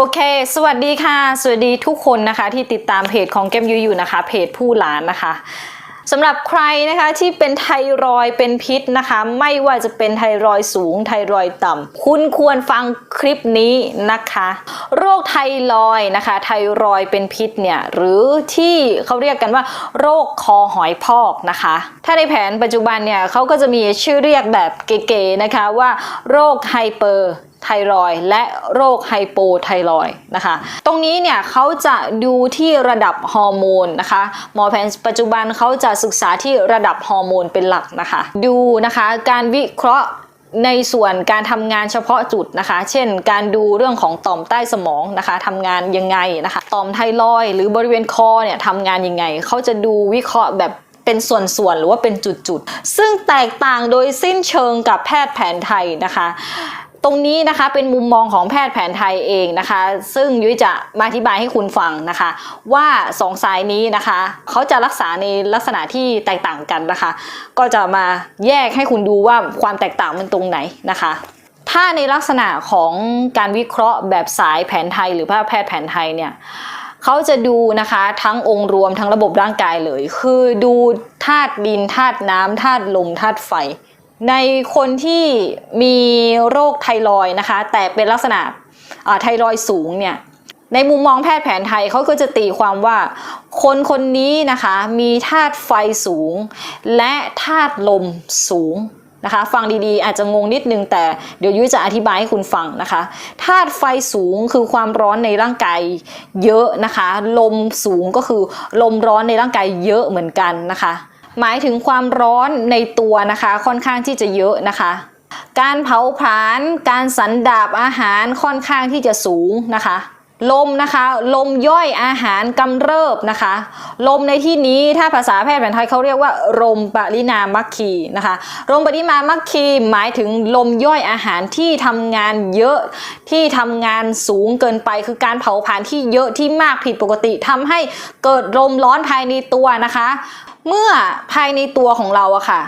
โอเค สวัสดีค่ะ สวัสดีทุกคนนะคะ ที่ติดตามเพจของแก้มยูอยู่นะคะ เพจผู้หลานนะคะสำหรับใครนะคะที่เป็นไทรอยเป็นพิษนะคะ ไม่ว่าจะเป็นไทรอยสูงไทรอยต่ำคุณควรฟังคลิปนี้นะคะ โรคไทรอยนะคะ ไทรอยเป็นพิษเนี่ยหรือที่เขาเรียกกันว่า โรคคอหอยพอกนะคะ ถ้าในแผนปัจจุบันเนี่ยเขาก็จะมีชื่อเรียกแบบเก๋ๆนะคะว่า โรคไฮเปอร์ ไทรอยและโรคไฮโปไทรอยนะคะ ตรงนี้เนี่ยเขาจะดูที่ระดับฮอร์โมนนะคะหมอแผนปัจจุบันเขาจะศึกษาที่ระดับฮอร์โมนเป็นหลักนะคะ ดูนะคะการวิเคราะห์ในส่วนการทำงานเฉพาะจุดนะคะ เช่น การดูเรื่องของต่อมใต้สมองนะคะทำงานยังไงนะคะ ต่อมไทรอยหรือบริเวณคอเนี่ยทำงานยังไง เขาจะดูวิเคราะห์แบบเป็นส่วนๆหรือว่าเป็นจุดๆ ซึ่งแตกต่างโดยสิ้นเชิงกับแพทย์แผนไทยนะคะ ตรงนี้นะคะเป็นมุมมองของแพทย์แผนไทยเองนะคะ ซึ่งยุ้ยจะมาอธิบายให้คุณฟังนะคะ ว่าสองสายนี้นะคะเขาจะรักษาในลักษณะที่แตกต่างกันนะคะ ก็จะมาแยกให้คุณดูว่าความแตกต่างมันตรงไหนนะคะถ้าในลักษณะของการวิเคราะห์แบบสายแผนไทย หรือแพทย์แผนไทยเนี่ยเขาจะดูนะคะทั้งองค์รวมทั้งระบบร่างกายเลย คือดูธาตุดินธาตุน้ำธาตุลมธาตุไฟ ในคนที่มีโรคไทรอยนะคะ แต่เป็นลักษณะไทรอยสูงเนี่ยในมุมมองแพทย์แผนไทยเขาก็จะตีความว่า คนคนนี้นะคะมีธาตุไฟสูง และธาตุลมสูงนะคะ ฟังดีๆ อาจจะงงนิดนึงแต่เดี๋ยวยุ้ยจะอธิบายให้คุณฟังนะคะธาตุไฟสูงคือความร้อนในร่างกายเยอะนะคะ ลมสูงก็คือลมร้อนในร่างกายเยอะเหมือนกันนะคะ หมายถึงความร้อนในตัวนะคะ ค่อนข้างที่จะเยอะนะคะการเผาผลาญ การสันดาบอาหารค่อนข้างที่จะสูงนะคะ ลมนะคะ ลมย่อยอาหารกำเริบนะคะ ลมในที่นี้ถ้าภาษาแพทย์แผนไทยเขาเรียกว่าลมปรินามัคคีนะคะ ลมปริมามัคคีหมายถึงลมย่อยอาหารที่ทำงานเยอะ ที่ทำงานสูงเกินไป คือการเผาผลาญที่เยอะที่มากผิดปกติทำให้เกิดลมร้อนภายในตัวนะคะ เมื่อภายในตัวของเราอะค่ะ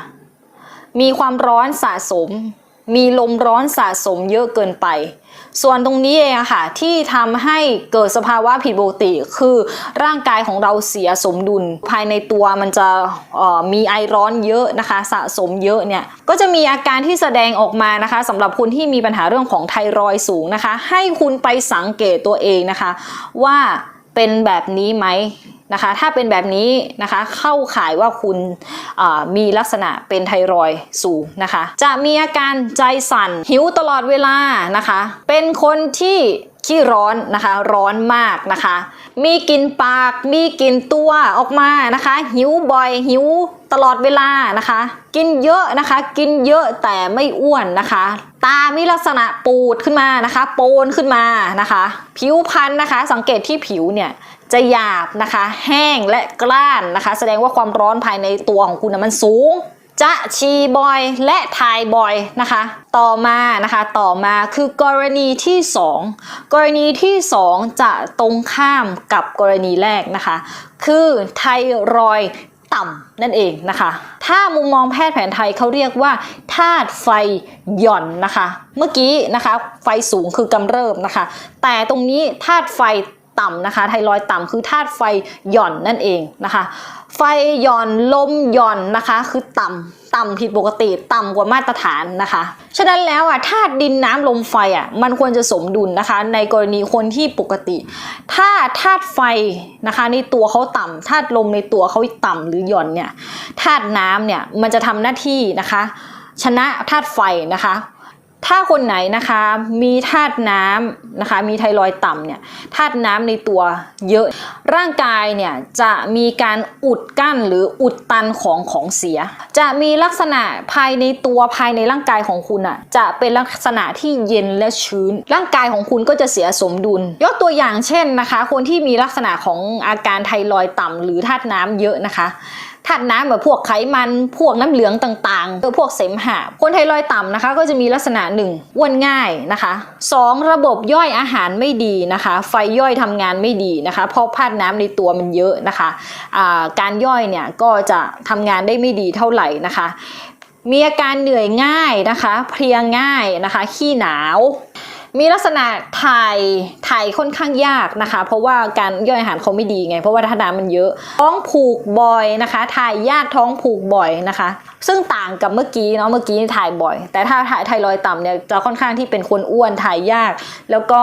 มีความร้อนสะสม มีลมร้อนสะสมเยอะเกินไป ส่วนตรงนี้เองอะค่ะ ที่ทำให้เกิดสภาวะผิดปกติ คือร่างกายของเราเสียสมดุล ภายในตัวมันจะออมีไอร้อนเยอะนะคะ สะสมเยอะเนี่ย ก็จะมีอาการที่แสดงออกมานะคะสำหรับคนที่มีปัญหาเรื่องของไทรอยด์สูงนะคะ ให้คุณไปสังเกตตัวเองนะคะ ว่าเป็นแบบนี้ไหม นะคะ ถ้าเป็นแบบนี้นะคะเข้าข่ายว่าคุณมีลักษณะเป็นไทรอยด์สูงนะคะ จะมีอาการใจสั่นหิวตลอดเวลานะคะ เป็นคนที่ขี้ร้อนนะคะร้อนมากนะคะ มีกลิ่นปากมีกลิ่นตัวออกมานะคะ หิวบ่อยหิวตลอดเวลานะคะ กินเยอะนะคะ กินเยอะแต่ไม่อ้วนนะคะ ตามีลักษณะปูดขึ้นมานะคะ โปนขึ้นมานะคะ ผิวพรรณนะคะ สังเกตที่ผิวเนี่ย จะหยาบนะคะ แห้งและกล้านนะคะ แสดงว่าความร้อนภายในตัวของคุณนะมันสูงจะฉี่บ่อยและถ่ายบอยนะคะ ต่อมานะคะต่อมาคือกรณีที่ 2 กรณีที่ 2 จะตรงข้ามกับกรณีแรกนะคะ คือไทรอยต่ำนั่นเองนะคะ ถ้ามุมมองแพทย์แผนไทยเขาเรียกว่าธาตุไฟหย่อนนะคะ เมื่อกี้นะคะไฟสูงคือกำเริบนะคะ แต่ตรงนี้ธาตุไฟ ต่ำนะคะไทรอยต่ำคือธาตุไฟหย่อนนั่นเองนะคะ ไฟหย่อนลมหย่อนนะคะ คือต่ำต่ำผิดปกติต่ำกว่ามาตรฐานนะคะ ฉะนั้นแล้วอะธาตุดินน้ำลมไฟอะมันควรจะสมดุลนะคะ ในกรณีคนที่ปกติ ถ้าธาตุไฟนะคะในตัวเขาต่ำธาตุลมในตัวเขาต่ำหรือหย่อนเนี่ยธาตุน้ำเนี่ยมันจะทำหน้าที่นะคะ ชนะธาตุไฟนะคะ ถ้าคนไหนนะคะมีธาตุน้ำนะคะมีไทรอยต่ำเนี่ยธาตุน้ำในตัวเยอะ ร่างกายเนี่ยจะมีการอุดกั้นหรืออุดตันของของเสีย จะมีลักษณะภายในตัวภายในร่างกายของคุณอะจะเป็นลักษณะที่เย็นและชื้น ร่างกายของคุณก็จะเสียสมดุล ยกตัวอย่างเช่นนะคะ คนที่มีลักษณะของอาการไทรอยต่ำหรือธาตุน้ำเยอะนะคะ ธาตุน้ำแบบพวกไขมัน พวกน้ำเหลืองต่างๆเออพวกเสมหะคนไทรอยต่ำนะคะ ก็จะมีลักษณะหนึ่งอ้วนง่ายนะคะสองระบบย่อยอาหารไม่ดีนะคะ ไฟย่อยทำงานไม่ดีนะคะ เพราะธาตุน้ำในตัวมันเยอะนะคะอ่าการย่อยเนี่ยก็จะทำงานได้ไม่ดีเท่าไหร่นะคะมีอาการเหนื่อยง่ายนะคะ เพลียง่ายนะคะ ขี้หนาว มีลักษณะถ่ายถ่ายค่อนข้างยากนะคะ เพราะว่าการย่อยอาหารเขาไม่ดีไง เพราะว่าถ้าน้ำมันเยอะ ท้องผูกบ่อยนะคะถ่ายยากท้องผูกบ่อยนะคะ ซึ่งต่างกับเมื่อกี้เนาะเมื่อกี้ถ่ายบ่อย แต่ถ้าถ่ายไทรอยต่ำเนี่ยจะค่อนข้างที่เป็นคนอ้วนถ่ายยาก แล้วก็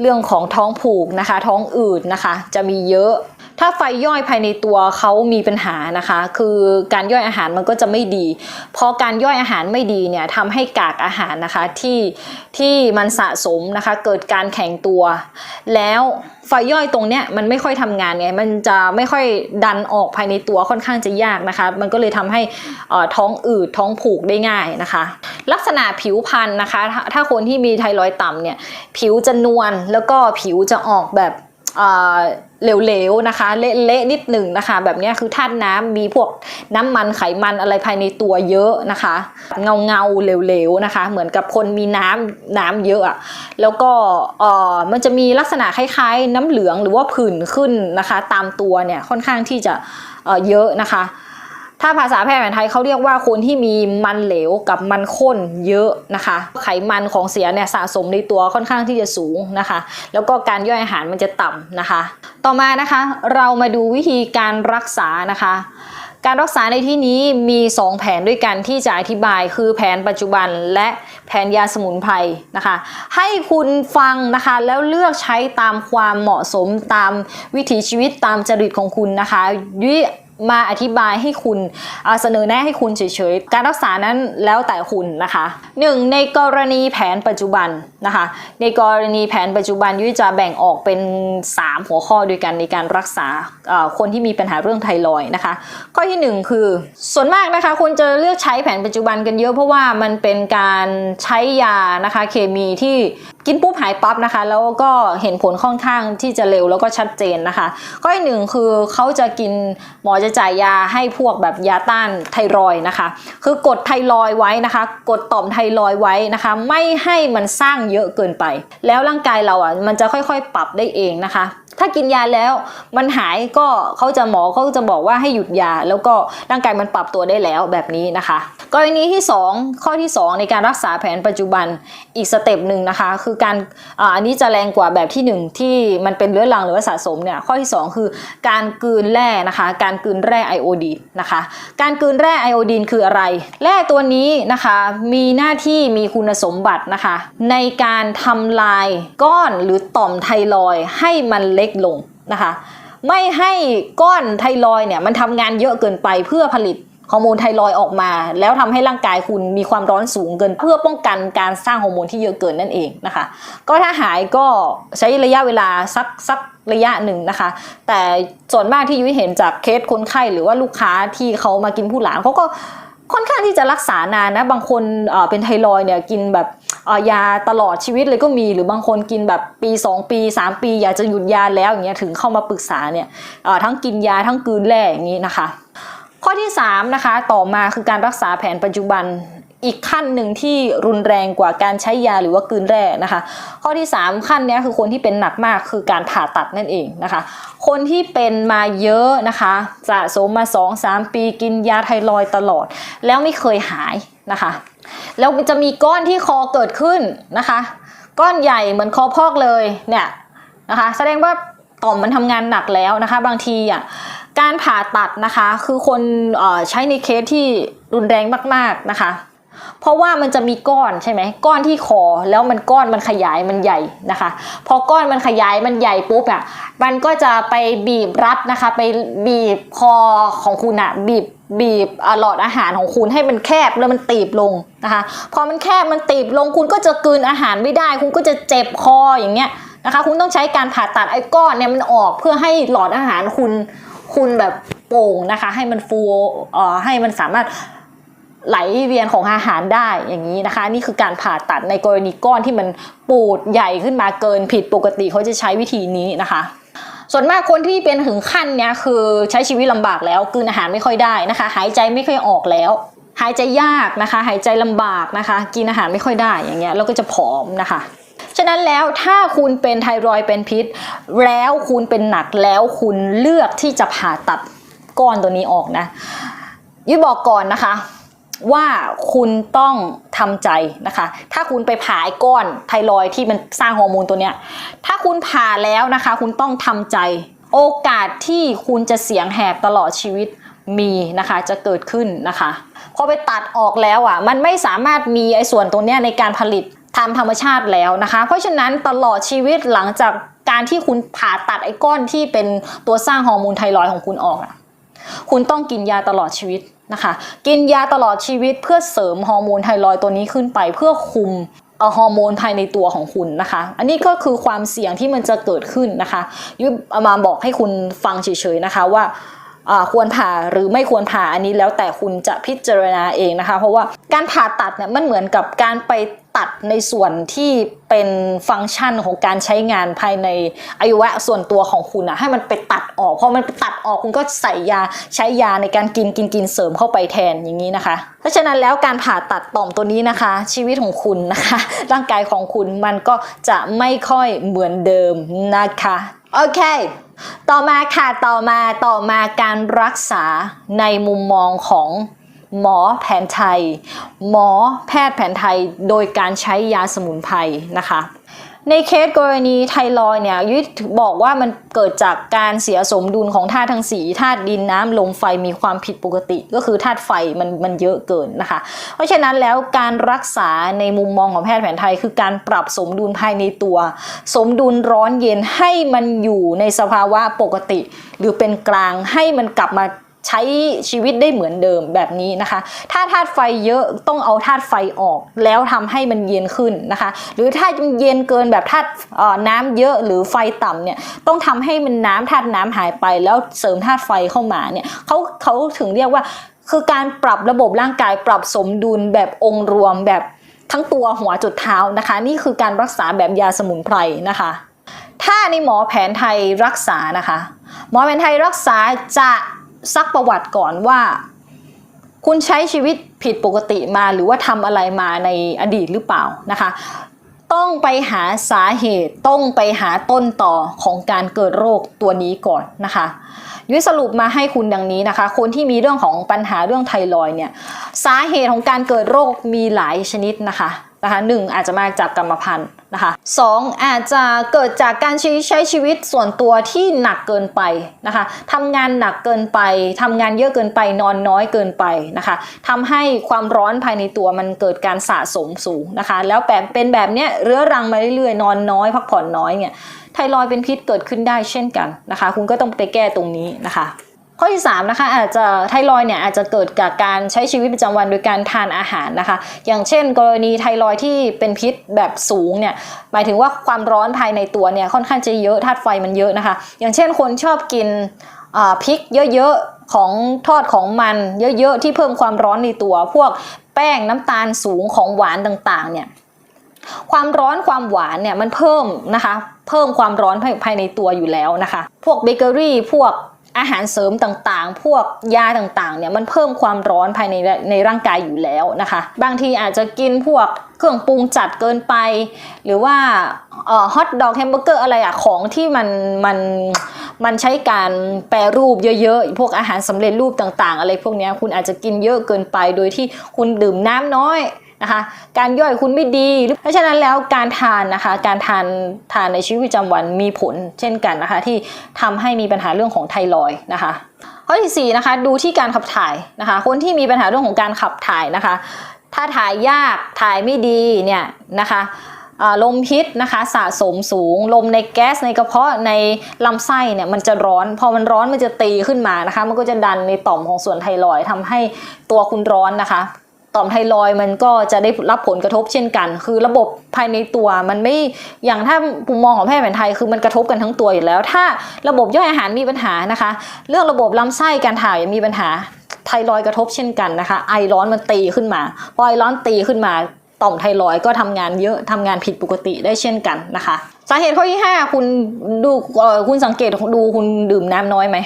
เรื่องของท้องผูกนะคะ ท้องอืดนะคะ จะมีเยอะ ถ้าไฟย่อยภายในตัวเขามีปัญหานะคะ คือการย่อยอาหารมันก็จะไม่ดี พอการย่อยอาหารไม่ดีเนี่ยทำให้กากอาหารนะคะที่ที่มันสะสมนะคะ เกิดการแข็งตัว แล้วไฟย่อยตรงเนี้ยมันไม่ค่อยทำงานไงมันจะไม่ค่อยดันออกภายในตัวค่อนข้างจะยากนะคะ มันก็เลยทำให้ท้องอืดท้องผูกได้ง่ายนะคะ ลักษณะผิวพรรณนะคะถ้าถ้าคนที่มีไทรอยด์ต่ำเนี่ยผิวจะนวลแล้วก็ผิวจะออกแบบ เหลวๆนะคะ เละๆนิดหนึ่งนะคะ แบบนี้คือธาตุน้ำมีพวกน้ำมันไขมันอะไรภายในตัวเยอะนะคะ เงาเงาๆเหลวๆนะคะ เหมือนกับคนมีน้ำน้ำเยอะอะแล้วก็เออมันจะมีลักษณะคล้ายๆ น้ำเหลืองหรือว่าผื่นขึ้นนะคะ ตามตัวเนี่ยค่อนข้างที่จะเออเยอะนะคะ ถ้าภาษาแพทย์แผนไทยเขาเรียกว่าคนที่มีมันเหลวกับมันข้นเยอะนะคะ ไขมันของเสียเนี่ยสะสมในตัวค่อนข้างที่จะสูงนะคะ แล้วก็การย่อยอาหารมันจะต่ำนะคะ ต่อมานะคะเรามาดูวิธีการรักษานะคะการรักษาในที่นี้มี 2 แผนด้วยกันที่จะอธิบายคือแผนปัจจุบันและแผนยาสมุนไพรนะคะ ให้คุณฟังนะคะแล้วเลือกใช้ตามความเหมาะสมตามวิถีชีวิตตามจริตของคุณนะคะยื มาอธิบายให้คุณเสนอแนะให้คุณเฉยๆ การรักษานั้นแล้วแต่คุณนะคะหนึ่งในกรณีแผนปัจจุบันนะคะ ในกรณีแผนปัจจุบันยุ้ยจะแบ่งออกเป็น 3 หัวข้อด้วยกันในการรักษาคนที่มีปัญหาเรื่องไทรอยนะคะ ข้อที่ 1 คือ ส่วนมากนะคะคุณจะเลือกใช้แผนปัจจุบันกันเยอะเพราะว่ามันเป็นการใช้ยานะคะเคมีที่ กินปุ๊บหายปั๊บนะคะ แล้วก็เห็นผลค่อนข้างที่จะเร็วแล้วก็ชัดเจนนะคะข้อที่หนึ่งคือเขาจะกินหมอจะจ่ายยาให้พวกแบบยาต้านไทรอยนะคะ คือกดไทรอยไว้นะคะ กดต่อมไทรอยไว้นะคะ ไม่ให้มันสร้างเยอะเกินไป แล้วร่างกายเราอะมันจะค่อยๆ ปรับได้เองนะคะถ้ากินยาแล้วมันหายก็เขาจะหมอเขาจะบอกว่าให้หยุดยา แล้วก็ร่างกายมันปรับตัวได้แล้วแบบนี้นะคะกรณีที่ 2 ข้อที่ 2 ในการรักษาแผนปัจจุบันอีกสเต็ปหนึ่งนะคะ คือการอันนี้จะแรงกว่าแบบที่ 1 ที่มันเป็นเรื้อรังหรือว่าสะสมเนี่ยข้อที่ 2 คือการกลืนแร่นะคะ การกลืนแร่ไอโอดีนนะคะ การกลืนแร่ไอโอดีนคืออะไร แร่ตัวนี้นะคะมีหน้าที่มีคุณสมบัตินะคะ ในการทำลายก้อนหรือต่อมไทรอยให้มันเล็กลงนะคะไม่ให้ก้อนไทรอยเนี่ยมันทำงานเยอะเกินไปเพื่อผลิต ฮอร์โมนไทรอยออกมา แล้วทำให้ร่างกายคุณมีความร้อนสูงเกิน เพื่อป้องกันการสร้างฮอร์โมนที่เยอะเกินนั่นเองนะคะ ก็ถ้าหายก็ใช้ระยะเวลาสักสักระยะหนึ่งนะคะ แต่ส่วนมากที่ยุ้ยเห็นจากเคสคนไข้หรือว่าลูกค้าที่เขามากินผู้หลานเขาก็ค่อนข้างที่จะรักษานานนะ บางคนเป็นไทรอยเนี่ยกินแบบยาตลอดชีวิตเลยก็มี หรือบางคนกินแบบปี 2 ปี 3 ปี อยากจะหยุดยาแล้วอย่างเงี้ยถึงเข้ามาปรึกษาเนี่ยทั้งกินยาทั้งกืนแร่อย่างนี้นะคะ ข้อที่3นะคะต่อมาคือการรักษาแผนปัจจุบันอีกขั้นหนึ่งที่รุนแรงกว่าการใช้ยาหรือว่ากืนแร่นะคะ ข้อที่ 3 ขั้นนี้คือคนที่เป็นหนักมากคือการผ่าตัดนั่นเองนะคะ คนที่เป็นมาเยอะนะคะสะสมมา 2-3 ปีกินยาไทรอยตลอด แล้วไม่เคยหายนะคะแล้วจะมีก้อนที่คอเกิดขึ้นนะคะ ก้อนใหญ่เหมือนคอพอกเลยเนี่ยนะคะ แสดงว่าต่อมมันทำงานหนักแล้วนะคะ บางทีอะ การผ่าตัดนะคะ คือคนอใช้ในเคสที่รุนแรงมาก ๆนะคะ เพราะว่ามันจะมีก้อนใช่ไหมก้อนที่คอแล้วมันก้อนมันขยายมันใหญ่นะคะ พอก้อนมันขยายมันใหญ่ปุ๊บอะมันก็จะไปบีบรัดนะคะ ไปบีบคอของคุณอะบีบบีบหลอดอาหารของคุณให้มันแคบแล้วมันตีบลงนะคะพอมันแคบมันตีบลงคุณก็จะกลืนอาหารไม่ได้ คุณก็จะเจ็บคออย่างเงี้ยนะคะ คุณต้องใช้การผ่าตัดไอ้ก้อนเนี่ยมันออกเพื่อให้หลอดอาหารคุณ คุณแบบโป่งนะคะ ให้มันฟูเอ่อให้มันสามารถไหลเวียนของอาหารได้อย่างนี้นะคะ นี่คือการผ่าตัดในกรณีก้อนที่มันปูดใหญ่ขึ้นมาเกินผิดปกติเขาจะใช้วิธีนี้นะคะส่วนมากคนที่เป็นถึงขั้นเนี้ยคือใช้ชีวิตลำบากแล้วกลืนอาหารไม่ค่อยได้นะคะ หายใจไม่ค่อยออกแล้ว หายใจยากนะคะ หายใจลำบากนะคะ กินอาหารไม่ค่อยได้อย่างเงี้ยแล้วก็จะผอมนะคะ ฉะนั้นแล้วถ้าคุณเป็นไทรอยเป็นพิษ แล้วคุณเป็นหนักแล้วคุณเลือกที่จะผ่าตัดก้อนตัวนี้ออกนะยุ้ยบอกก่อนนะคะว่าคุณต้องทำใจนะคะ ถ้าคุณไปผ่าไอ้ก้อนไทรอยที่มันสร้างฮอร์โมนตัวเนี้ย ถ้าคุณผ่าแล้วนะคะ คุณต้องทำใจ โอกาสที่คุณจะเสียงแหบตลอดชีวิตมีนะคะ จะเกิดขึ้นนะคะ พอไปตัดออกแล้วอะ มันไม่สามารถมีไอ้ส่วนตรงเนี้ยในการผลิต ตามธรรมชาติแล้วนะคะ เพราะฉะนั้นตลอดชีวิตหลังจากการที่คุณผ่าตัดไอ้ก้อนที่เป็นตัวสร้างฮอร์โมนไทรอยของคุณออกอะคุณต้องกินยาตลอดชีวิตนะคะ กินยาตลอดชีวิตเพื่อเสริมฮอร์โมนไทรอยตัวนี้ขึ้นไปเพื่อคุมเอ่อฮอร์โมนภายในตัวของคุณนะคะ อันนี้ก็คือความเสี่ยงที่มันจะเกิดขึ้นนะคะยุบเอามาบอกให้คุณฟังเฉยๆนะคะว่า ควรผ่าหรือไม่ควรผ่าอันนี้แล้วแต่คุณจะพิจารณาเองนะคะ เพราะว่าการผ่าตัดเนี่ยมันเหมือนกับการไปตัดในส่วนที่เป็นฟังก์ชันของการใช้งานภายในอวัยวะส่วนตัวของคุณอะให้มันไปตัดออกพอมันไปตัดออกคุณก็ใส่ยาใช้ยาในการกินกินกินเสริมเข้าไปแทนอย่างนี้นะคะ เพราะฉะนั้นแล้วการผ่าตัดต่อมตัวนี้นะคะ ชีวิตของคุณนะคะ ร่างกายของคุณมันก็จะไม่ค่อยเหมือนเดิมนะคะโอเค ต่อมาค่ะต่อมาต่อมาการรักษาในมุมมองของหมอแผนไทย หมอแพทย์แผนไทยโดยการใช้ยาสมุนไพรนะคะ ในเคสกรณีไทรอยเนี่ยยุ้ยบอกว่ามันเกิดจากการเสียสมดุลของธาตุทั้งสีธาตุดินน้ำลมไฟมีความผิดปกติ ก็คือธาตุไฟมันมันเยอะเกินนะคะ เพราะฉะนั้นแล้วการรักษาในมุมมองของแพทย์แผนไทย คือการปรับสมดุลภายในตัว สมดุลร้อนเย็นให้มันอยู่ในสภาวะปกติ หรือเป็นกลางให้มันกลับมา ใช้ชีวิตได้เหมือนเดิมแบบนี้นะคะ ถ้าธาตุไฟเยอะต้องเอาธาตุไฟออก แล้วทำให้มันเย็นขึ้นนะคะ หรือถ้ามันเย็นเกินแบบธาตุน้ำเยอะหรือไฟต่ำเนี่ยต้องทำให้มันน้ำธาตุน้ำหายไป แล้วเสริมธาตุไฟเข้ามาเนี่ยเขาเขาถึงเรียกว่าคือการปรับระบบร่างกายปรับสมดุลแบบองค์รวมแบบทั้งตัวหัวจุดเท้านะคะ นี่คือการรักษาแบบยาสมุนไพรนะคะ ถ้าในหมอแผนไทยรักษานะคะ หมอแผนไทยรักษาจะ ซักประวัติก่อนว่า คุณใช้ชีวิตผิดปกติมาหรือว่าทำอะไรมาในอดีตหรือเปล่านะคะ ต้องไปหาสาเหตุต้องไปหาต้นต่อของการเกิดโรคตัวนี้ก่อนนะคะยุ้ยสรุปมาให้คุณดังนี้นะคะ คนที่มีเรื่องของปัญหาเรื่องไทรอยเนี่ยสาเหตุของการเกิดโรคมีหลายชนิดนะคะนะคะหนึ่งอาจจะมาจากกรรมพันธุ์ นะคะสองอาจจะเกิดจากการใช้ใช้ชีวิตส่วนตัวที่หนักเกินไปนะคะทำงานหนักเกินไปทำงานเยอะเกินไปนอนน้อยเกินไปนะคะทำให้ความร้อนภายในตัวมันเกิดการสะสมสูงนะคะ แล้วแบบเป็นแบบเนี้ยเรื้อรังมาเรื่อยๆ นอนน้อย พักผ่อนน้อยเนี่ยไทรอยด์เป็นพิษเกิดขึ้นได้เช่นกันนะคะ คุณก็ต้องไปแก้ตรงนี้นะคะ ข้อที่3นะคะอาจจะไทรอยเนี่ยอาจจะเกิดจากการใช้ชีวิตประจำวันโดยการทานอาหารนะคะ อย่างเช่น กรณีไทรอยที่เป็นพิษแบบสูงเนี่ยหมายถึงว่าความร้อนภายในตัวเนี่ยค่อนข้างจะเยอะธาตุไฟมันเยอะนะคะ อย่างเช่นคนชอบกินอ่าพริกเยอะๆของทอดของมันเยอะๆที่เพิ่มความร้อนในตัว พวกแป้งน้ำตาลสูงของหวานต่างๆเนี่ยความร้อนความหวานเนี่ยมันเพิ่มนะคะ เพิ่มความร้อนภายในตัวอยู่แล้วนะคะ พวกเบเกอรี่พวก อาหารเสริมต่างๆ พวกยาต่างๆเนี่ยมันเพิ่มความร้อนภายในในร่างกายอยู่แล้วนะคะ บางทีอาจจะกินพวกเครื่องปรุงจัดเกินไป หรือว่าฮอทดอกแฮมเบอร์เกอร์อะไรอะของที่มันมันมันใช้การแปรรูปเยอะๆ พวกอาหารสำเร็จรูปต่างๆ อะไรพวกนี้คุณอาจจะกินเยอะเกินไปโดยที่คุณดื่มน้ำน้อย นะคะ การย่อยคุณไม่ดี เพราะฉะนั้นแล้วการทานนะคะ การทานทานในชีวิตประจำวันมีผลเช่นกันนะคะ ที่ทำให้มีปัญหาเรื่องของไทรอยนะคะข้อที่สี่นะคะดูที่การขับถ่ายนะคะ คนที่มีปัญหาเรื่องของการขับถ่ายนะคะ ถ้าถ่ายยากถ่ายไม่ดีเนี่ยนะคะลมพิษนะคะสะสมสูง ลมในแก๊สในกระเพาะในลำไส้เนี่ยมันจะร้อน พอมันร้อนมันจะตีขึ้นมานะคะ มันก็จะดันในต่อมของส่วนไทรอยด์ทำให้ตัวคุณร้อนนะคะ ต่อมไทรอยมันก็จะได้รับผลกระทบเช่นกัน คือระบบภายในตัวมันไม่อย่างถ้ามุมมองของแพทย์แผนไทยคือมันกระทบกันทั้งตัวอยู่แล้ว ถ้าระบบย่อยอาหารมีปัญหานะคะ เรื่องระบบลำไส้การถ่ายมีปัญหาไทรอยกระทบเช่นกันนะคะ ไอร้อนมันตีขึ้นมา พอไอร้อนตีขึ้นมา ต่อมไทรอยก็ทำงานเยอะทำงานผิดปกติได้เช่นกันนะคะ สาเหตุข้อที่ 5 คุณดูคุณสังเกตดูคุณดื่มน้ำน้อยไหม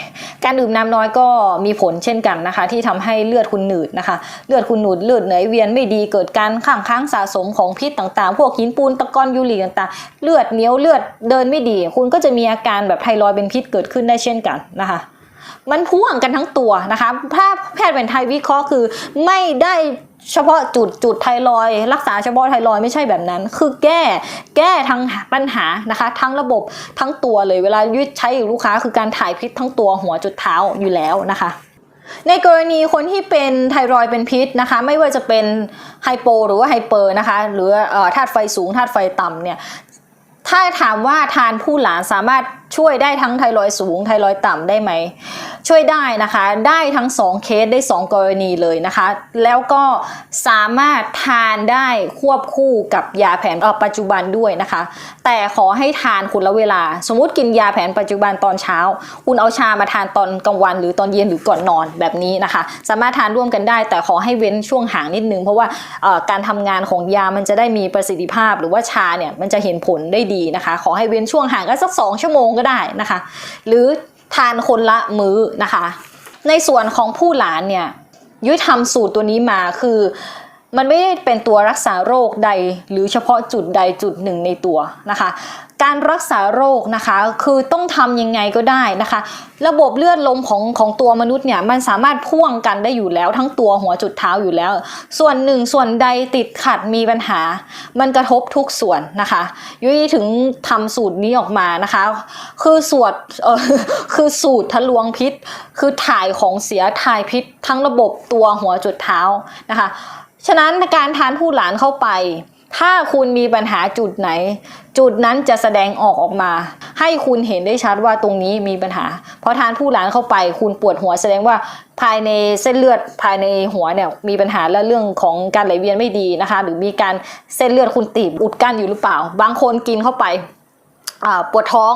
การดื่มน้ำน้อยก็มีผลเช่นกันนะคะ ที่ทำให้เลือดคุณหนืดนะคะ เลือดคุณหนืดเลือดไหลเวียนไม่ดีเกิดการข้างค้างสะสมของพิษต่างๆ พวกหินปูนตะกอนยูริต่างๆ เลือดเหนียวเลือดเดินไม่ดี คุณก็จะมีอาการแบบไทรอยเป็นพิษเกิดขึ้นได้เช่นกันนะคะ มันพ่วงกันทั้งตัวนะคะถ้าแพทย์แผนไทยวิเคราะห์คือไม่ได้เฉพาะจุดจุดไทรอยรักษาเฉพาะไทรอยไม่ใช่แบบนั้น คือแก้แก้ทั้งปัญหานะคะ ทั้งระบบทั้งตัวเลยเวลายุดใช้กับลูกค้าคือการถ่ายพิษทั้งตัวหัวจุดเท้าอยู่แล้วนะคะในกรณีคนที่เป็นไทรอยเป็นพิษนะคะ ไม่ว่าจะเป็นไฮโปหรือว่าไฮเปอร์นะคะ หรือธาตุไฟสูงธาตุไฟต่ำเนี่ยถ้าถามว่าทานผู้หลานสามารถ ช่วยได้ทั้งไทรอยสูงไทรอยต่ำได้ไหม ช่วยได้นะคะ ได้ทั้ง 2 เคสได้ 2 กรณีเลยนะคะ แล้วก็สามารถทานได้ควบคู่กับยาแผนออปัจจุบันด้วยนะคะ แต่ขอให้ทานคนละเวลา สมมติกินยาแผนปัจจุบันตอนเช้า คุณเอาชามาทานตอนกลางวัน หรือตอนเย็นหรือก่อนนอนแบบนี้นะคะ สามารถทานร่วมกันได้ แต่ขอให้เว้นช่วงห่างนิดนึงเพราะว่าการทำงานของยามันจะได้มีประสิทธิภาพ หรือว่าชาเนี่ยมันจะเห็นผลได้ดีนะคะ ขอให้เว้นช่วงห่างกันสักสองชั่วโมงก็ได้นะคะ หรือทานคนละมื้อนะคะ ในส่วนของผู้หลานเนี่ยยุ้ยทำสูตรตัวนี้มาคือ มันไม่ได้เป็นตัวรักษาโรคใดหรือเฉพาะจุดใดจุดหนึ่งในตัวนะคะ การรักษาโรคนะคะคือต้องทำยังไงก็ได้นะคะ ระบบเลือดลมของของตัวมนุษย์เนี่ยมันสามารถพ่วงกันได้อยู่แล้วทั้งตัวหัวจุดเท้าอยู่แล้ว ส่วนหนึ่งส่วนใดติดขัดมีปัญหา มันกระทบทุกส่วนนะคะยุ้ยถึงทำสูตรนี้ออกมานะคะ คือสวดเออคือสูตรทะลวงพิษ คือถ่ายของเสียถ่ายพิษ ทั้งระบบตัวหัวจุดเท้านะคะ ฉะนั้นการทานผู้หลานเข้าไป ถ้าคุณมีปัญหาจุดไหน จุดนั้นจะแสดงออกออกมา ให้คุณเห็นได้ชัดว่าตรงนี้มีปัญหา เพอทานผู้หลานเข้าไป คุณปวดหัวแสดงว่าภายในเส้นเลือดภายในหัวเนี่ยมีปัญหาและเรื่องของการไหลเวียนไม่ดีนะคะ หรือมีการเส้นเลือดคุณตีบอุดกั้นอยู่หรือเปล่า บางคนกินเข้าไป ปวดท้อง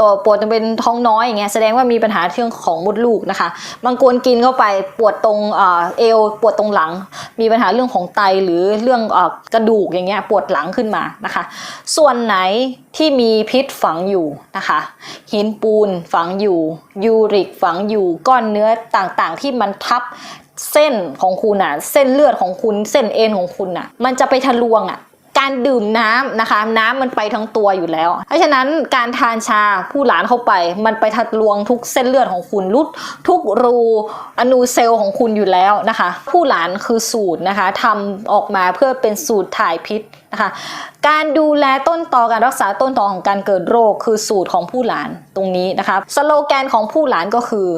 ตัวปวดจะเป็นท้องน้อยอย่างเงี้ยแสดงว่ามีปัญหาเรื่องของมดลูกนะคะบางคนกินเข้าไปปวดตรงอเอวปวดตรงหลัง มีปัญหาเรื่องของไตหรือเรื่องอกระดูกอย่างเงี้ยปวดหลังขึ้นมานะคะ ส่วนไหนที่มีพิษฝังอยู่นะคะหินปูนฝังอยู่ ยูริกฝังอยู่ก้อนเนื้อต่างๆ ที่มันทับเส้นของคุณอะ เส้นเลือดของคุณ เส้นเอ็นของคุณอะ มันจะไปทะลวงอะ การดื่มน้ำนะคะ น้ำมันไปทั้งตัวอยู่แล้ว เพราะฉะนั้นการทานชาผู้หลานเข้าไป มันไปทะลวงทุกเส้นเลือดของคุณรุดทุกรูอนูเซลล์ของคุณอยู่แล้วนะคะ ผู้หลานคือสูตรนะคะทำออกมาเพื่อเป็นสูตรถ่ายพิษนะคะการดูแลต้นตอการรักษาต้นตอของการเกิดโรคคือสูตรของผู้หลานตรงนี้นะคะสโลแกนของผู้หลานก็คือ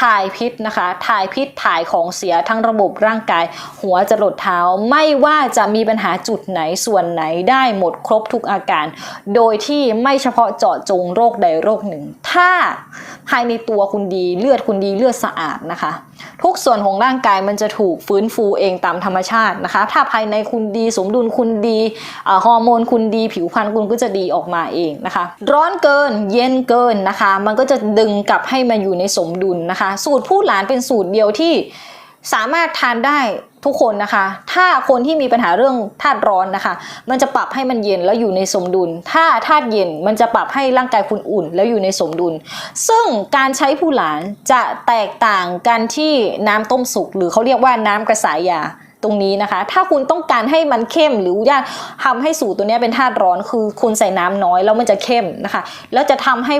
ถ่ายพิษนะคะ ถ่ายพิษถ่ายของเสียทั้งระบบร่างกาย หัวจรดเท้าไม่ว่าจะมีปัญหาจุดไหนส่วนไหนได้หมดครบทุกอาการ โดยที่ไม่เฉพาะเจาะจงโรคใดโรคหนึ่ง ถ้าภายในตัวคุณดีเลือดคุณดีเลือดสะอาดนะคะ ทุกส่วนของร่างกายมันจะถูกฟื้นฟูเองตามธรรมชาตินะคะ ถ้าภายในคุณดีสมดุลคุณดีฮอร์โมนคุณดี ผิวพรรณคุณก็จะดีออกมาเองนะคะ ร้อนเกินเย็นเกินนะคะ มันก็จะดึงกลับให้มาอยู่ในสมดุลนะคะ สูตรผู้หลานเป็นสูตรเดียวที่สามารถทานได้ ทุกคนนะคะ ถ้าคนที่มีปัญหาเรื่องธาตุร้อนนะคะ มันจะปรับให้มันเย็นแล้วอยู่ในสมดุล ถ้าธาตุเย็นมันจะปรับให้ร่างกายคุณอุ่น แล้วอยู่ในสมดุล ซึ่งการใช้ผู้หลานจะแตกต่างกันที่น้ำต้มสุกหรือเขาเรียกว่าน้ำกระสายยา ตรงนี้นะคะ ถ้าคุณต้องการให้มันเข้มหรือว่าทำให้สูตรตัวนี้เป็นธาตุร้อน คือคุณใส่น้ำน้อยแล้วมันจะเข้มนะคะ แล้วจะทำให้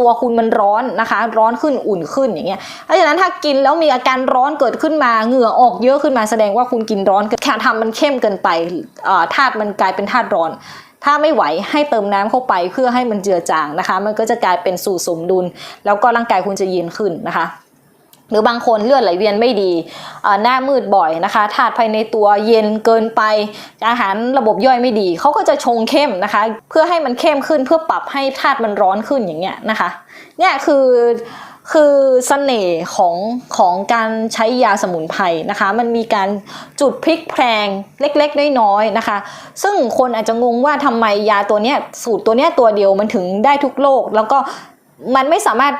ตัวคุณมันร้อนนะคะ ร้อนขึ้นอุ่นขึ้นอย่างเงี้ย เพราะฉะนั้นถ้ากินแล้วมีอาการร้อนเกิดขึ้นมาเหงื่อออกเยอะขึ้นมาแสดงว่าคุณกินร้อนแค่ทำมันเข้มเกินไปธาตุมันกลายเป็นธาตุร้อนถ้าไม่ไหวให้เติมน้ำเข้าไปเพื่อให้มันเจือจางนะคะ มันก็จะกลายเป็นสู่สมดุล แล้วก็ร่างกายคุณจะเย็นขึ้นนะคะ หรือบางคนเลือดไหลเวียนไม่ดี หน้ามืดบ่อยนะคะ ธาตุภายในตัวเย็นเกินไป อาหารระบบย่อยไม่ดี เขาก็จะชงเข้มนะคะ เพื่อให้มันเข้มขึ้นเพื่อปรับให้ธาตุมันร้อนขึ้นอย่างเงี้ยนะคะ เนี่ยคือคือเสน่ห์ของของการใช้ยาสมุนไพรนะคะ มันมีการจุดพลิกแพลงเล็กๆ น้อยๆนะคะ ซึ่งคนอาจจะงงว่าทำไมยาตัวเนี้ยสูตรตัวเนี้ยตัวเดียวมันถึงได้ทุกโรคแล้วก็มันไม่สามารถ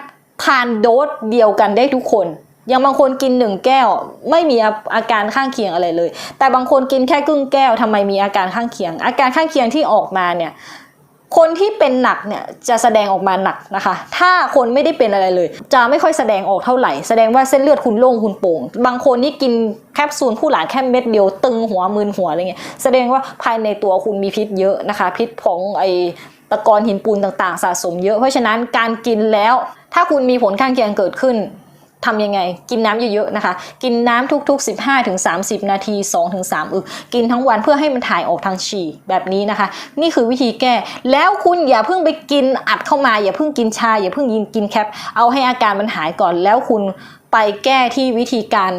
ทานโดสเดียวกันได้ทุกคนอย่างบางคนกินหนึ่งแก้ว ไม่มีอาการข้างเคียงอะไรเลย แต่บางคนกินแค่ครึ่งแก้วทำไมมีอาการข้างเคียง อาการข้างเคียงที่ออกมาเนี่ยคนที่เป็นหนักเนี่ยจะแสดงออกมาหนักนะคะ ถ้าคนไม่ได้เป็นอะไรเลย จะไม่ค่อยแสดงออกเท่าไหร่ แสดงว่าเส้นเลือดคุณโล่งคุณโป่ง บางคนนี่กินแคปซูลผู้หลานแค่เม็ดเดียวตึงหัวมึนหัวอะไรเงี้ย แสดงว่าภายในตัวคุณมีพิษเยอะนะคะ พิษของไอตะกอนหินปูนต่างๆ สะสมเยอะ เพราะฉะนั้นการกินแล้ว ถ้าคุณมีผลข้างเคียงเกิดขึ้นทำยังไง กินน้ำเยอะๆนะคะ กินน้ำทุกๆ 15ถึง30 นาที2ถึง3อึก กินทั้งวันเพื่อให้มันถ่ายออกทางฉี่แบบนี้นะคะ นี่คือวิธีแก้ แล้วคุณอย่าเพิ่งไปกินอัดเข้ามา อย่าเพิ่งกินชา อย่าเพิ่งกินกินแคป เอาให้อาการมันหายก่อน แล้วคุณไปแก้ที่วิธีการ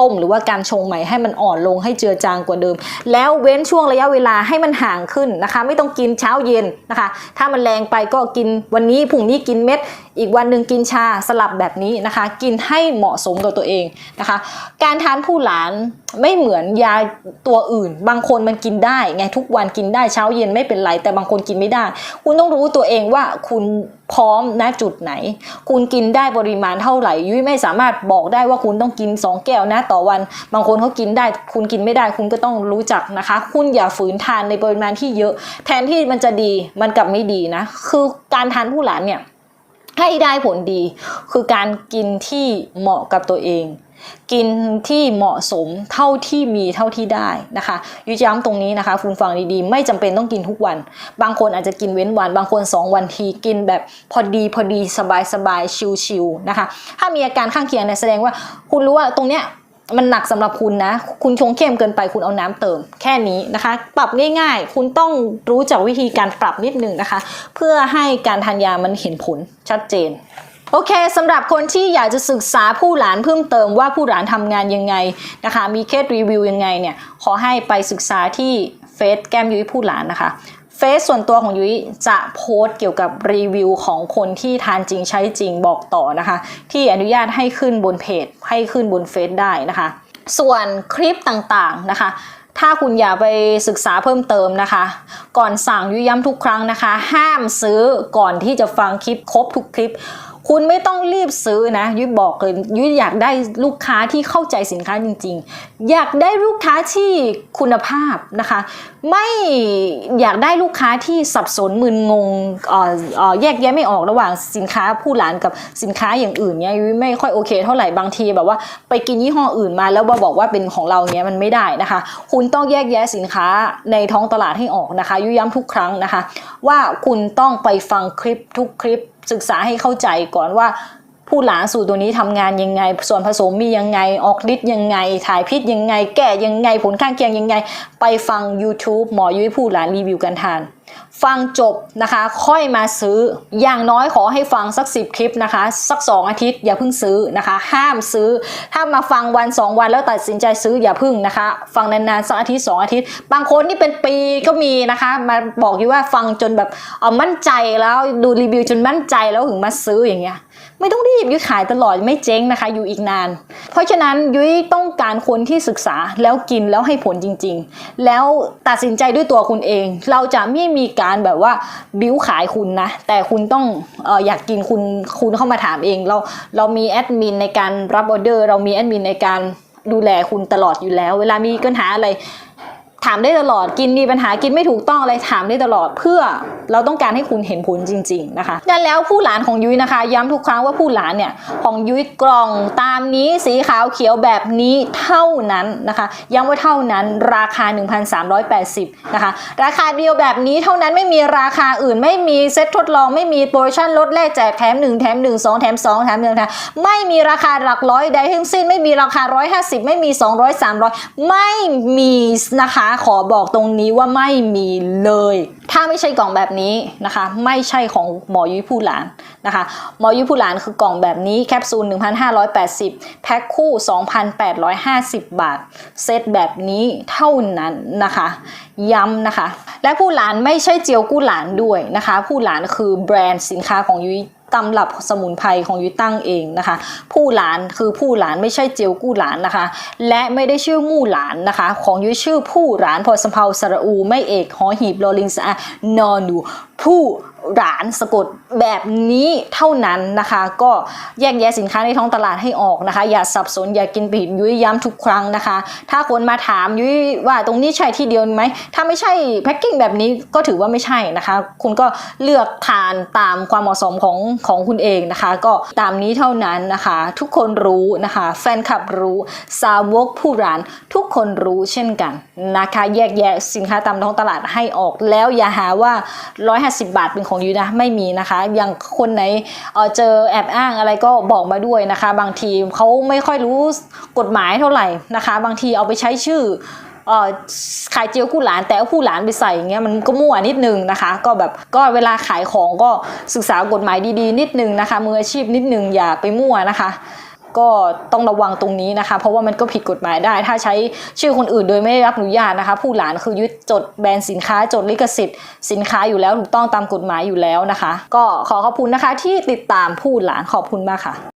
ต้มหรือว่าการชงใหม่ให้มันอ่อนลงให้เจือจางกว่าเดิม แล้วเว้นช่วงระยะเวลาให้มันห่างขึ้นนะคะ ไม่ต้องกินเช้าเย็นนะคะ ถ้ามันแรงไปก็กินวันนี้พรุ่งนี้กินเม็ดอีกวันหนึ่งกินชาสลับแบบนี้นะคะ กินให้เหมาะสมกับตัวเองนะคะ การทานผู้หลานไม่เหมือนยาตัวอื่น บางคนมันกินได้ไงทุกวันกินได้เช้าเย็นไม่เป็นไร แต่บางคนกินไม่ได้ คุณต้องรู้ตัวเองว่าคุณพร้อมณจุดไหน คุณกินได้ปริมาณเท่าไหร่ ยุ้ยไม่สามารถบอกได้ว่าคุณต้องกิน 2 แก้วนะต่อวัน บางคนเขากินได้ คุณกินไม่ได้ คุณก็ต้องรู้จักนะคะ คุณอย่าฝืนทานในปริมาณที่เยอะ แทนที่มันจะดีมันกลับไม่ดีนะ คือการทานผู้หลานเนี่ย ให้ได้ผลดี คือการกินที่เหมาะกับตัวเอง กินที่เหมาะสมเท่าที่มีเท่าที่ได้นะคะยุย้ำตรงนี้นะคะคุณฟังดีๆ ไม่จำเป็นต้องกินทุกวัน บางคนอาจจะกินเว้นวัน บางคน 2 วันทีกินแบบพอดีพอดีสบายสบายชิวๆนะคะ ถ้ามีอาการข้างเคียงเนี่ยแสดงว่าคุณรู้ว่าตรงเนี้ย มันหนักสำหรับคุณนะ คุณชงเข้มเกินไปคุณเอาน้ำเติม แค่นี้นะคะ ปรับง่ายๆ คุณต้องรู้จักวิธีการปรับนิดนึงนะคะ เพื่อให้การทานยามันเห็นผลชัดเจนโอเคสำหรับคนที่อยากจะศึกษาผู้หลานเพิ่มเติมว่าผู้หลานทำงานยังไงนะคะ มีเคสรีวิวยังไงเนี่ยขอให้ไปศึกษาที่เฟซแก้มยุ้ยผู้หลานนะคะ เฟซส่วนตัวของยุ้ยจะโพสต์เกี่ยวกับรีวิวของคนที่ทานจริงใช้จริงบอกต่อนะคะ ที่อนุญาตให้ขึ้นบนเพจ ให้ขึ้นบนเฟซได้นะคะ ส่วนคลิปต่างๆนะคะ ถ้าคุณอยากไปศึกษาเพิ่มเติมนะคะ ก่อนสั่งยุ้ยย้ำทุกครั้งนะคะ ห้ามซื้อก่อนที่จะฟังคลิปครบทุกคลิป คุณไม่ต้องรีบซื้อนะยุ้ยบอกเลยยุ้ยอยากได้ลูกค้าที่เข้าใจสินค้าจริง ๆ อยากได้ลูกค้าที่คุณภาพนะคะ ไม่อยากได้ลูกค้าที่สับสนมึนงงเออเออแยกแยะไม่ออกระหว่างสินค้าผู้หลานกับสินค้าอย่างอื่นเนี่ยยุ้ยไม่ค่อยโอเค เท่าไหร่บางทีแบบว่าไปกินยี่ห้ออื่นมา แล้วมาบอกว่าเป็นของเราเนี้ยมันไม่ได้นะคะ คุณต้องแยกแยะสินค้าในท้องตลาดให้ออกนะคะยุ้ยย้ำทุกครั้งนะคะ ว่าคุณต้องไปฟังคลิปทุกคลิป ศึกษาให้เข้าใจก่อนว่า ผู้หลานสูตรตัวนี้ทำงานยังไง ส่วนผสมมียังไง ออกฤทธิ์ยังไง ถ่ายพิษยังไง แก้ยังไง ผลข้างเคียงยังไง ไปฟัง YouTube หมอยุ้ยผู้หลานรีวิวการทาน ฟังจบนะคะ ค่อยมาซื้อ อย่างน้อยขอให้ฟังสัก 10 คลิปนะคะ สัก 2 อาทิตย์อย่าเพิ่งซื้อนะคะ ห้ามซื้อ ถ้ามาฟังวัน 2 วันแล้วตัดสินใจซื้ออย่าเพิ่งนะคะ ฟังนานๆสักอาทิตย์ 2 อาทิตย์ บางคนนี่เป็นปีก็มีนะคะ มาบอกอยู่ว่าฟังจนแบบเอามั่นใจแล้วดูรีวิวจนมั่นใจแล้วถึงมาซื้ออย่างเงี้ย ไม่ต้องรีบยุ้ยขายตลอดไม่เจ๊งนะคะ อยู่อีกนาน เพราะฉะนั้นยุ้ยต้องการคนที่ศึกษาแล้วกินแล้วให้ผลจริง ๆ แล้วตัดสินใจด้วยตัวคุณเอง เราจะไม่มีการแบบว่าบิ้วขายคุณนะ แต่คุณต้องอออยากกินคุณคุณเข้ามาถามเอง เราเรามีแอดมินในการรับออเดอร์ เรามีแอดมินในการดูแลคุณตลอดอยู่แล้ว เวลามีปัญหาอะไร ถามได้ตลอดกินมีปัญหากินไม่ถูกต้องอะไรถามได้ตลอดเพื่อเราต้องการให้คุณเห็นผลจริง ๆ นะคะดังนั้นแล้วผู้หลานของยุ้ยนะคะ ย้ำทุกครั้งว่าผู้หลานเนี่ยของยุ้ยกล่องตามนี้สีขาวเขียวแบบนี้เท่านั้นนะคะ ย้ำว่าเท่านั้นราคา 1,380นะคะราคาเดียวแบบนี้เท่านั้นไม่มีราคาอื่นไม่มีเซ็ตทดลองไม่มีโปรโมชั่นลดแลกแจกแถม1แถม1 2แถม2แถม1แถมไม่มีราคาหลักร้อยใดทั้งสิ้น ไม่มีราคา 150 ไม่มี 200 300 ไม่มีนะคะขอบอกตรงนี้ว่าไม่มีเลย ถ้าไม่ใช่กล่องแบบนี้นะคะ ไม่ใช่ของหมอยุ้ยผู้หลานนะคะ หมอยุ้ยผู้หลานคือกล่องแบบนี้แคปซูล 1,580 แพ็คคู่ 2,850 บาท เซตแบบนี้เท่านั้นนะคะ ย้ำนะคะ และผู้หลานไม่ใช่เจียวกู้หลานด้วยนะคะ ผู้หลานคือแบรนด์สินค้าของยุ้ย ตำรับสมุนไพรของยุ้ยตั้งเองนะคะ ผู้หลานคือผู้หลานไม่ใช่เจียวกู้หลานนะคะ และไม่ได้ชื่อมู่หลานนะคะ ของยุ้ยชื่อผู้หลานพอสำเพาสระอูไม่เอกหอหีบโรลิงสะนอนูผู้ หลานสะกดแบบนี้เท่านั้นนะคะ ก็แยกแยะสินค้าในท้องตลาดให้ออกนะคะ อย่าสับสนอย่ากินผิดยุ้ยย้ำทุกครั้งนะคะ ถ้าคนมาถามยุ้ยว่าตรงนี้ใช่ที่เดียวไหมถ้าไม่ใช่แพ็กกิ้งแบบนี้ก็ถือว่าไม่ใช่นะคะ คุณก็เลือกทานตามความเหมาะสมของของคุณเองนะคะ ก็ตามนี้เท่านั้นนะคะ ทุกคนรู้นะคะ แฟนคลับรู้สาวกผู้ร้านทุกคนรู้เช่นกันนะคะ แยกแยะสินค้าตามท้องตลาดให้ออกแล้วอย่าหาว่า 150 บาทเป็นของของยูนะไม่มีนะคะ อย่างคนไหนเเจอแอบอ้างอะไรก็บอกมาด้วยนะคะ บางทีเขาไม่ค่อยรู้กฎหมายเท่าไหร่นะคะ บางทีเอาไปใช้ชื่อขายเจียวกู้หลานแต่เอาผู้หลานไปใส่อย่างเงี้ยมันก็มั่วนิดนึงนะคะ ก็แบบก็เวลาขายของก็ศึกษากฎหมายดีๆ นิดนึงนะคะมืออาชีพนิดนึงอย่าไปมั่วนะคะ ก็ต้องระวังตรงนี้นะคะ เพราะว่ามันก็ผิดกฎหมายได้ ถ้าใช้ชื่อคนอื่นโดยไม่ได้รับอนุญาตนะคะ ผู้หลานคือยึดจดแบรนด์สินค้าจดลิขสิทธิ์สินค้าอยู่แล้วถูกต้องตามกฎหมายอยู่แล้วนะคะ ก็ขอขอบคุณนะคะที่ติดตามผู้หลานขอบคุณมากค่ะ